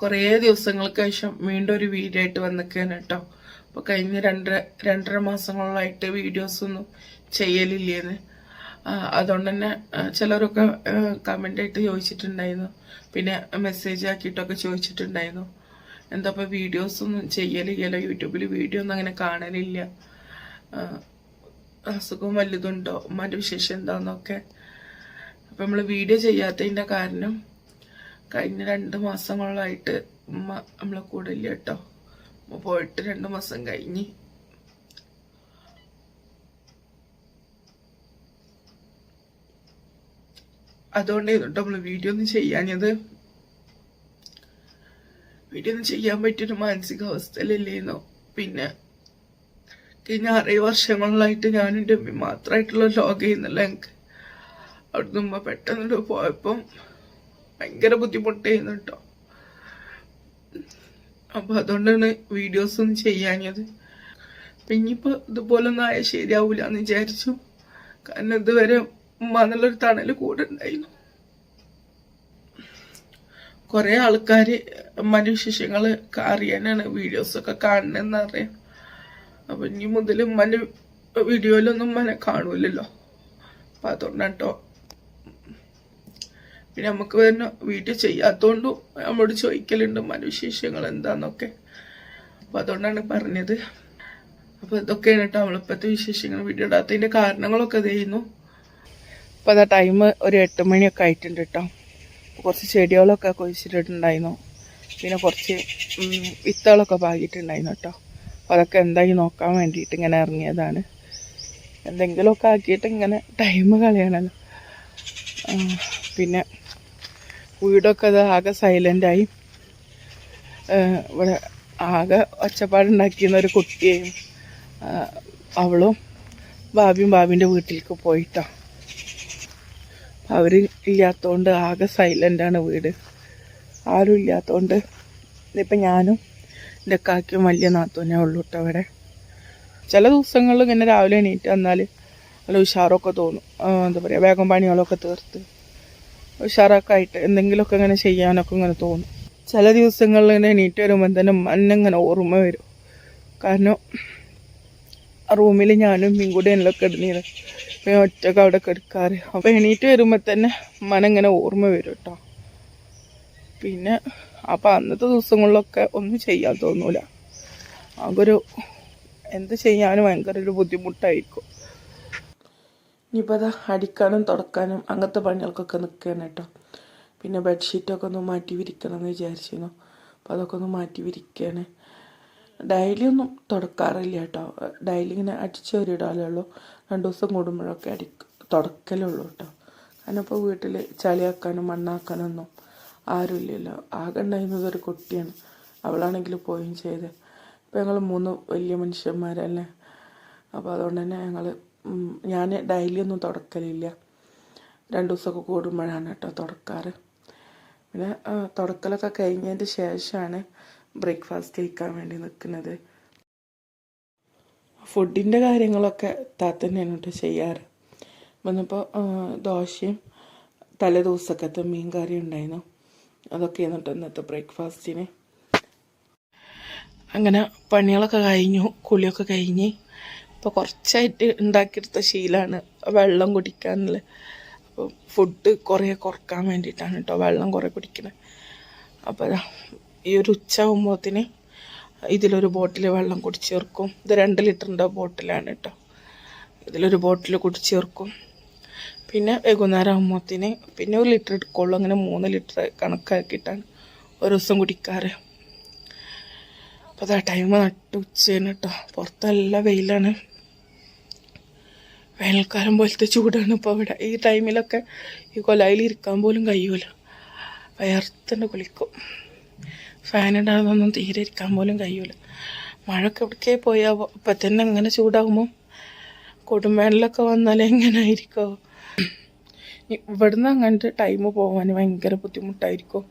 കുറേ ദിവസങ്ങൾക്ക് ശേഷം വീണ്ടും ഒരു വീഡിയോ ആയിട്ട് വന്നിക്കാണ് കേട്ടോ. അപ്പോൾ കഴിഞ്ഞ രണ്ടര രണ്ടര മാസങ്ങളിലായിട്ട് വീഡിയോസൊന്നും ചെയ്യലില്ലേന്ന്. അതുകൊണ്ട് തന്നെ ചിലരൊക്കെ കമന്റ് ആയിട്ട് ചോദിച്ചിട്ടുണ്ടായിരുന്നു. പിന്നെ മെസ്സേജ് ആക്കിയിട്ടൊക്കെ ചോദിച്ചിട്ടുണ്ടായിരുന്നു. എന്താ ഇപ്പോൾ വീഡിയോസൊന്നും ചെയ്യലില്ല യൂട്യൂബിൽ വീഡിയോ ഒന്നും അങ്ങനെ കാണലില്ല. അസുഖം വലുതുണ്ടോ? ഉമ്മാന്റെ വിശേഷം എന്താണെന്നൊക്കെ അപ്പം നമ്മൾ വീഡിയോ ചെയ്യാത്തതിന്റെ കാരണം കഴിഞ്ഞ രണ്ട് മാസങ്ങളായിട്ട് ഉമ്മ നമ്മളെ കൂടെ ഇല്ല കേട്ടോ ഉമ്മ പോയിട്ട് രണ്ട് മാസം കഴിഞ്ഞ്. അതുകൊണ്ടായിരുന്നു കേട്ടോ നമ്മൾ വീഡിയോ ഒന്നും ചെയ്യാഞ്ഞത് വീഡിയോ ഒന്നും ചെയ്യാൻ പറ്റിയൊരു മാനസികാവസ്ഥയിലല്ലേന്നോ. പിന്നെ കഴിഞ്ഞ അറേ വർഷങ്ങളിലായിട്ട് ഞാൻ എന്റെ മാത്രമായിട്ടുള്ള ലോഗ് ചെയ്യുന്നില്ല എനിക്ക് അവിടുന്ന് പെട്ടെന്ന് പോയപ്പം ഭയങ്കര ബുദ്ധിമുട്ടായിരുന്നു കേട്ടോ. അപ്പൊ അതുകൊണ്ടാണ് വീഡിയോസ് ഒന്നും ചെയ്യാഞ്ഞത്. ഇനിയിപ്പോ ഇതുപോലൊന്നും ആയാൽ ശരിയാവൂല എന്ന് വിചാരിച്ചു. കാരണം ഇതുവരെ മണലൊരു തണൽ കൂടെ ഉണ്ടായിരുന്നു. കുറെ ആൾക്കാര് ഉമ്മാന്റെ വിശേഷങ്ങൾ അറിയാനാണ് വീഡിയോസ് ഒക്കെ കാണണമെന്ന് അറിയാം അപ്പൊ ഇനി മുതൽ ഉമ്മാന്റെ വീഡിയോയിലൊന്നും ഉമ്മനെ കാണൂലല്ലോ അപ്പൊ അതുകൊണ്ടാണ് കേട്ടോ പിന്നെ നമുക്ക് തന്നെ വീട്ടിൽ ചെയ്യാത്തോണ്ടും നമ്മളോട് ചോദിക്കലുണ്ട് മനുവിശേഷങ്ങൾ എന്താന്നൊക്കെ. അപ്പൊ അതുകൊണ്ടാണ് പറഞ്ഞത്. അപ്പൊ ഇതൊക്കെയാണ് കേട്ടോ നമ്മളിപ്പോഴത്തെ വിശേഷങ്ങൾ. വീഡിയോ ഇടാത്തതിന്റെ കാരണങ്ങളൊക്കെ ചെയ്യുന്നു അപ്പൊ അതാ ടൈം ഒരു എട്ട് മണിയൊക്കെ ആയിട്ടുണ്ട് കേട്ടോ. കുറച്ച് ചെടികളൊക്കെ കുഴിച്ചിട്ടുണ്ടായിരുന്നു പിന്നെ കുറച്ച് വിത്തുകളൊക്കെ പാകിയിട്ടുണ്ടായിരുന്നു കേട്ടോ. അപ്പോൾ അതൊക്കെ എന്തായി നോക്കാൻ വേണ്ടിയിട്ട് ഇങ്ങനെ ഇറങ്ങിയതാണ്. എന്തെങ്കിലുമൊക്കെ ആക്കിയിട്ട് ഇങ്ങനെ ടൈം കളയണല്ലോ. പിന്നെ വീടൊക്കെ അത് ആകെ സൈലന്റായി ഇവിടെ ആകെ ഒച്ചപ്പാടുണ്ടാക്കിയിരുന്ന ഒരു കുട്ടിയെയും അവളും ബാബിയും ബാബിന്റെ വീട്ടിലേക്ക് പോയിട്ടോ. അവർ ഇല്ലാത്തതുകൊണ്ട് ആകെ സൈലന്റാണ് വീട്. ആരും ഇല്ലാത്തതുകൊണ്ട് ഇപ്പം ഞാനും എന്റെ കാക്കും വലിയ നാത്തൂനേ ഉള്ളൂ കേട്ടോ അവിടെ ചില ദിവസങ്ങളിൽ ഇങ്ങനെ രാവിലെ എണീറ്റ് വന്നാൽ നല്ല ഉഷാറൊക്കെ തോന്നും. എന്താ പറയുക വേഗം പണികളൊക്കെ തീർത്ത്. ഉഷാറൊക്കെ ആയിട്ട് എന്തെങ്കിലുമൊക്കെ ഇങ്ങനെ ചെയ്യാനൊക്കെ ഇങ്ങനെ തോന്നും. ചില ദിവസങ്ങളിൽ ഇങ്ങനെ എണീറ്റ് വരുമ്പോൾ തന്നെ മണ്ണിങ്ങനെ ഓർമ്മ വരും. കാരണം റൂമിൽ ഞാനും മീൻ കൂടി എല്ലാം കിടന്നിരുന്നു ഞാൻ ഒറ്റയ്ക്ക് അവിടെ കിടക്കാറ്. അപ്പം എണീറ്റ് വരുമ്പോൾ തന്നെ മനങ്ങനെ ഓർമ്മ വരും കേട്ടോ. പിന്നെ അപ്പം അന്നത്തെ ദിവസങ്ങളിലൊക്കെ ഒന്നും ചെയ്യാൻ തോന്നൂല. ആകൊരു എന്ത് ചെയ്യാനും ഭയങ്കര ഒരു ബുദ്ധിമുട്ടായിരിക്കും. ഇനിയിപ്പോൾ അതാ അടിക്കാനും തുടക്കാനും അങ്ങനത്തെ പണികൾക്കൊക്കെ നിൽക്കുകയാണ് കേട്ടോ. പിന്നെ ബെഡ്ഷീറ്റൊക്കെ ഒന്ന് മാറ്റി വിരിക്കണം എന്ന് വിചാരിച്ചിരുന്നു. അപ്പോൾ അതൊക്കെ ഒന്ന് മാറ്റി വിരിക്കുകയാണ് ഡെയിലി ഒന്നും തുടക്കാറില്ല കേട്ടോ. ഡെയിലി ഇങ്ങനെ അടിച്ച് വരിടാലേ ഉള്ളൂ. രണ്ട് ദിവസം കൂടുമ്പോഴൊക്കെ അടി തുടക്കലേ ഉള്ളൂ കേട്ടോ. കാരണം വീട്ടിൽ ചളിയാക്കാനും മണ്ണാക്കാനൊന്നും ആരുമില്ലല്ലോ. ആകെ ഉണ്ടായിരുന്നത് ഒരു കുട്ടിയാണ്. അവളാണെങ്കിൽ പോവുകയും ചെയ്ത്. ഇപ്പോൾ ഞങ്ങൾ മൂന്ന് വലിയ മനുഷ്യന്മാരല്ലേ. അപ്പോൾ അതുകൊണ്ട് തന്നെ ഞങ്ങൾ ഞാൻ ഡെയിലി ഒന്നും തുടക്കലില്ല. രണ്ട് ദിവസമൊക്കെ കൂടുമ്പോഴാണ് കേട്ടോ തുടക്കാറ്. പിന്നെ തുടക്കലൊക്കെ കഴിഞ്ഞതിന്റെ ശേഷമാണ് ബ്രേക്ക്ഫാസ്റ്റ് കഴിക്കാൻ വേണ്ടി നിൽക്കുന്നത് ഫുഡിന്റെ കാര്യങ്ങളൊക്കെ താത്ത തന്നെയാണ് കേട്ടോ ചെയ്യാറ്. വന്നപ്പോൾ ദോശയും തലേ ദിവസക്കത്തെ മീൻ കറി ഉണ്ടായിരുന്നു. അതൊക്കെ കേട്ടോ ഇന്നത്തെ ബ്രേക്ക്ഫാസ്റ്റിന്. അങ്ങനെ പണികളൊക്കെ കഴിഞ്ഞു കുളിയൊക്കെ കഴിഞ്ഞ് ഇപ്പോൾ കുറച്ചായിട്ട് ഉണ്ടാക്കിയെടുത്ത ശീലമാണ് വെള്ളം കുടിക്കാനുള്ള. അപ്പോൾ ഫുഡ് കുറേ കുറയ്ക്കാൻ വേണ്ടിയിട്ടാണ് കേട്ടോ വെള്ളം കുറേ കുടിക്കണത് അപ്പോൾ ഈ ഒരു ഉച്ച ആകുമ്പോഴത്തിന് ഇതിലൊരു ബോട്ടിൽ വെള്ളം കുടിച്ചേർക്കും. ഇത് രണ്ട് ലിറ്ററിന്റെ ബോട്ടിലാണ് കേട്ടോ ഇതിലൊരു ബോട്ടിൽ കുടിച്ചേർക്കും. പിന്നെ വൈകുന്നേരം ആകുമ്പോഴത്തിന് പിന്നെ ഒരു ലിറ്റർ എടുക്കുള്ളൂ. അങ്ങനെ മൂന്ന് ലിറ്റർ കണക്കാക്കിയിട്ടാണ് ഒരു ദിവസം കുടിക്കാറ്. അപ്പോൾ അതാ ടൈം നട്ട് ഉച്ചയാണ് കേട്ടോ പുറത്ത് വെയിലാണ്. വേനൽക്കാലം പോലത്തെ ചൂടാണ് ഇപ്പോൾ ഇവിടെ. ഈ ടൈമിലൊക്കെ ഈ കൊലായിൽ ഇരിക്കാൻ പോലും കഴിയൂല. വയർത്തന്നെ കുളിക്കും. ഉണ്ടാകുന്നൊന്നും തീരെ ഇരിക്കാൻ പോലും കഴിയൂല. മഴയൊക്കെ എവിടേക്കേ പോയാൽ ഇപ്പം തന്നെ ഇങ്ങനെ ചൂടാകുമ്പോൾ കൊടുംവേനലൊക്കെ വന്നാൽ എങ്ങനെ ഇവിടുന്ന് അങ്ങനത്തെ ടൈം പോകാൻ ഭയങ്കര ബുദ്ധിമുട്ടായിരിക്കും.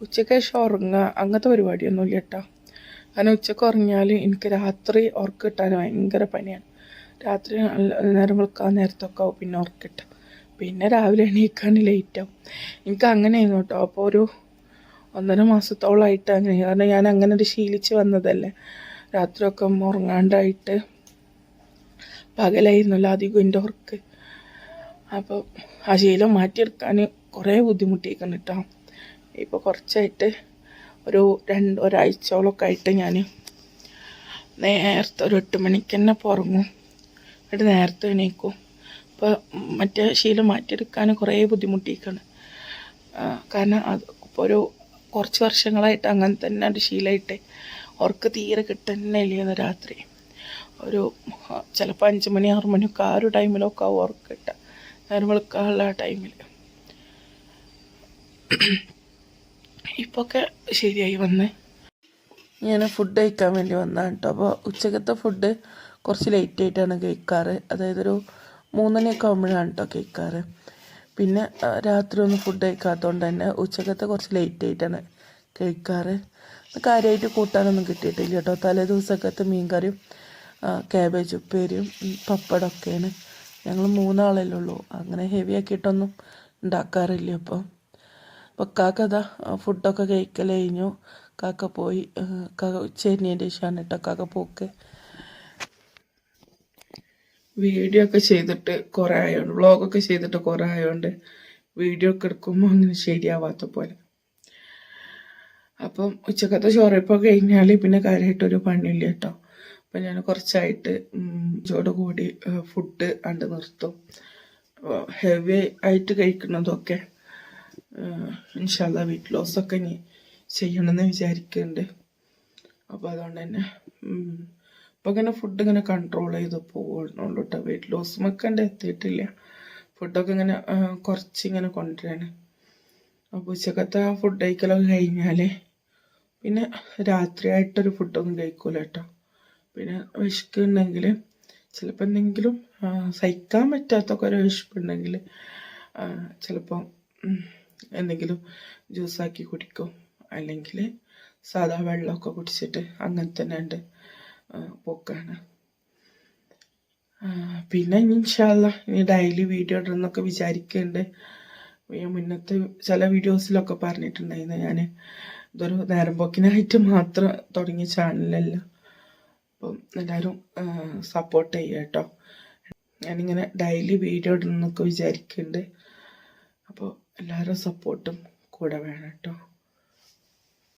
ഉച്ചയ്ക്ക് ശേഷം ഉറങ്ങുക അങ്ങനത്തെ പരിപാടിയൊന്നുമില്ല കേട്ടോ. കാരണം ഉച്ചയ്ക്ക് ഉറങ്ങിയാൽ എനിക്ക് രാത്രി ഉറക്കം കിട്ടാൻ ഭയങ്കര പണിയാണ്. രാത്രി നേരം വിളിക്കാൻ നേരത്തൊക്കെ ആവും പിന്നെ ഉറക്കിട്ട്. പിന്നെ രാവിലെ എണീക്കാൻ ലേറ്റാവും എനിക്ക് അങ്ങനെയായിരുന്നു കേട്ടോ. അപ്പോൾ ഒരു ഒന്നര മാസത്തോളമായിട്ട് അങ്ങനെ. കാരണം ഞാൻ അങ്ങനെ ഒരു ശീലിച്ച് വന്നതല്ലേ. രാത്രിയൊക്കെ ഉറങ്ങാണ്ടായിട്ട് പകലായിരുന്നല്ലോ അധികം എന്റെ ഉറക്ക്. അപ്പോൾ ആ ശീലം മാറ്റിയെടുക്കാൻ കുറേ ബുദ്ധിമുട്ടിയിരിക്കുന്നു കേട്ടോ. ഇപ്പോൾ കുറച്ചായിട്ട് ഒരു രണ്ട് ഒരാഴ്ചയോളമൊക്കെ ആയിട്ട് ഞാൻ നേരത്തെ ഒരു എട്ട് മണിക്ക് തന്നെ പുറങ്ങും എന്നിട്ട് നേരത്തെ എണീക്കും. ഇപ്പോൾ മറ്റേ ശീലം മാറ്റിയെടുക്കാൻ കുറേ ബുദ്ധിമുട്ടിക്കാണ്. കാരണം അത് ഇപ്പോൾ ഒരു കുറച്ച് വർഷങ്ങളായിട്ട് അങ്ങനെ തന്നെ ഒരു ശീലമായിട്ട് ഉറക്ക് തീരെ കിട്ടുന്നില്ല രാത്രി. ഒരു ചിലപ്പോൾ അഞ്ച് മണി ആറ് മണിയൊക്കെ ആ ഒരു ടൈമിലൊക്കെ ആവും ഉറക്ക് കിട്ടുക നേരം വെളുക്കാനുള്ള ടൈമിൽ ഇപ്പൊക്കെ ശരിയായി വന്ന്. ഞാൻ ഫുഡ് കഴിക്കാൻ വേണ്ടി വന്നതാണ് കേട്ടോ. അപ്പോൾ ഉച്ചക്കത്തെ ഫുഡ് കുറച്ച് ലേറ്റ് ആയിട്ടാണ് കഴിക്കാറ്. അതായത് ഒരു മൂന്നരയൊക്കെ ആകുമ്പോഴാണ് കേട്ടോ കഴിക്കാറ്. പിന്നെ രാത്രി ഒന്നും ഫുഡ് കഴിക്കാത്തതുകൊണ്ട് തന്നെ ഉച്ചക്കത്തെ കുറച്ച് ലേറ്റ് ആയിട്ടാണ് കഴിക്കാറ്. കാര്യമായിട്ട് കൂട്ടാനൊന്നും കിട്ടിയിട്ടില്ല കേട്ടോ തലേ ദിവസക്കത്തെ മീൻ കറിയും ക്യാബേജ് ഉപ്പേരിയും പപ്പടമൊക്കെയാണ് ഞങ്ങൾ മൂന്നാളല്ലേ ഉള്ളൂ. അങ്ങനെ ഹെവി ആക്കിയിട്ടൊന്നും ഉണ്ടാക്കാറില്ല അപ്പോൾ അപ്പോൾ കാക്ക അതാ ഫുഡൊക്കെ കഴിക്കൽ കഴിഞ്ഞു. കാക്ക പോയി കാക്ക ഉച്ചരിഞ്ഞതിന്റെ ശേഷമാണ് കേട്ടോ കാക്ക പോക്ക്. വീഡിയോ ഒക്കെ ചെയ്തിട്ട് കുറേ ആയതുകൊണ്ട് വ്ളോഗൊക്കെ ചെയ്തിട്ട് കുറേ ആയതുകൊണ്ട് വീഡിയോ ഒക്കെ എടുക്കുമ്പോൾ അങ്ങനെ ശരിയാവാത്ത പോലെ. അപ്പം ഉച്ചക്കത്തെ ചോറിപ്പോൾ കഴിഞ്ഞാൽ പിന്നെ കാര്യമായിട്ടൊരു പണിയില്ല കേട്ടോ അപ്പം ഞാൻ കുറച്ചായിട്ട് ചോട് കൂടി ഫുഡ് കണ്ട് നിർത്തും. ഹെവി ആയിട്ട് കഴിക്കുന്നതൊക്കെ ഇൻഷാല്ല വെയിറ്റ് ലോസ് ഒക്കെ ഇനി ചെയ്യണമെന്ന് വിചാരിക്കുന്നുണ്ട് അപ്പോൾ അതുകൊണ്ട് തന്നെ ഉം, ഇങ്ങനെ ഫുഡ് ഇങ്ങനെ കൺട്രോൾ ചെയ്ത് പോകുന്നുള്ളൂ കേട്ടോ വെയിറ്റ് ലോസ് മക്കണ്ട് എത്തിയിട്ടില്ല ഫുഡൊക്കെ ഇങ്ങനെ കുറച്ച് ഇങ്ങനെ കൊണ്ടുവരാണ് അപ്പോൾ ഉച്ചക്കത്തെ ആ ഫുഡ് കഴിക്കലൊക്കെ കഴിഞ്ഞാൽ പിന്നെ രാത്രിയായിട്ടൊരു ഫുഡൊന്നും കഴിക്കൂല കേട്ടോ പിന്നെ വിശക്കുണ്ടെങ്കിൽ ചിലപ്പോൾ എന്തെങ്കിലും സഹിക്കാൻ പറ്റാത്തൊക്കെ ഒരു വിശപ്പുണ്ടെങ്കിൽ ചിലപ്പം എന്തെങ്കിലും ജ്യൂസാക്കി കുടിക്കും. അല്ലെങ്കിൽ സാധാ വെള്ളമൊക്കെ കുടിച്ചിട്ട് അങ്ങനെ തന്നെ ഉണ്ട് പോക്കാണ്. പിന്നെ ഇൻഷാല്ല ഇനി ഡെയിലി വീഡിയോ ഇടണമെന്നൊക്കെ വിചാരിക്കുന്നുണ്ട് മുന്നത്തെ ചില വീഡിയോസിലൊക്കെ പറഞ്ഞിട്ടുണ്ടായിരുന്നു ഞാൻ ഇതൊരു നേരം പോക്കിനായിട്ട് മാത്രം തുടങ്ങിയ ചാനലല്ല അപ്പം എല്ലാവരും സപ്പോർട്ട് ചെയ്യുക കേട്ടോ. ഞാനിങ്ങനെ ഡെയിലി വീഡിയോ ഇടണമെന്നൊക്കെ വിചാരിക്കുന്നുണ്ട് അപ്പോൾ എല്ലാവരും സപ്പോർട്ടും കൂടെ വേണം കേട്ടോ.